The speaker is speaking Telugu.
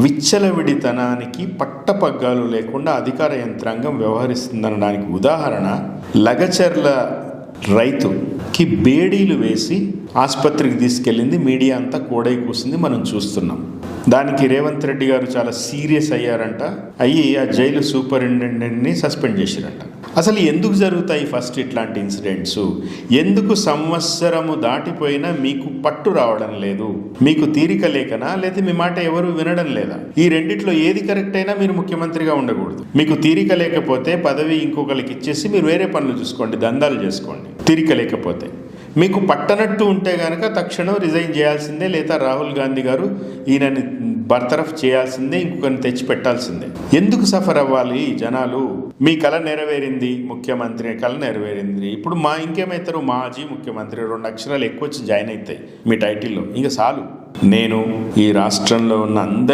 విచ్చలవిడితనానికి పట్టపగ్గాలు లేకుండా అధికార యంత్రాంగం వ్యవహరిస్తుందనడానికి ఉదాహరణ లగచర్ల రైతుకి బేడీలు వేసి ఆసుపత్రికి తీసుకెళ్ళింది. మీడియా అంతా కోడై కూసింది మనం చూస్తున్నాం. దానికి రేవంత్ రెడ్డి గారు చాలా సీరియస్ అయ్యారంట. అయ్యి ఆ జైలు సూపరింటెండెంట్ని సస్పెండ్ చేశారంట. అసలు ఎందుకు జరుగుతాయి ఫస్ట్ ఇట్లాంటి ఇన్సిడెంట్స్? ఎందుకు సంవత్సరము దాటిపోయినా మీకు పట్టు రావడం లేదు? మీకు తీరిక లేకనా? లేదా మీ మాట ఎవరు వినడం లేదా? ఈ రెండిట్లో ఏది కరెక్ట్ అయినా మీరు ముఖ్యమంత్రిగా ఉండకూడదు. మీకు తీరిక లేకపోతే పదవి ఇంకొకరికి ఇచ్చేసి మీరు వేరే పనులు చూసుకోండి దందాలు చేసుకోండి. తీరిక లేకపోతే. మీకు పట్టనట్టు ఉంటే గనక తక్షణం రిజైన్ చేయాల్సిందే లేదా రాహుల్ గాంధీ గారు ఈయనని బర్తరఫ్ చేయాల్సిందే ఇంకొకరిని తెచ్చి పెట్టాల్సిందే ఎందుకు సఫర్ అవ్వాలి జనాలు? మీ కళ నెరవేరింది ముఖ్యమంత్రి కళ నెరవేరింది. ఇప్పుడు మా ఇంకేమవుతారు మాజీ ముఖ్యమంత్రి రెండు అక్షరాలు ఎక్కువ వచ్చి జాయిన్ అవుతాయి మీ టైటిల్లో. ఇంకా చాలు నేను ఈ రాష్ట్రంలో ఉన్న అందరి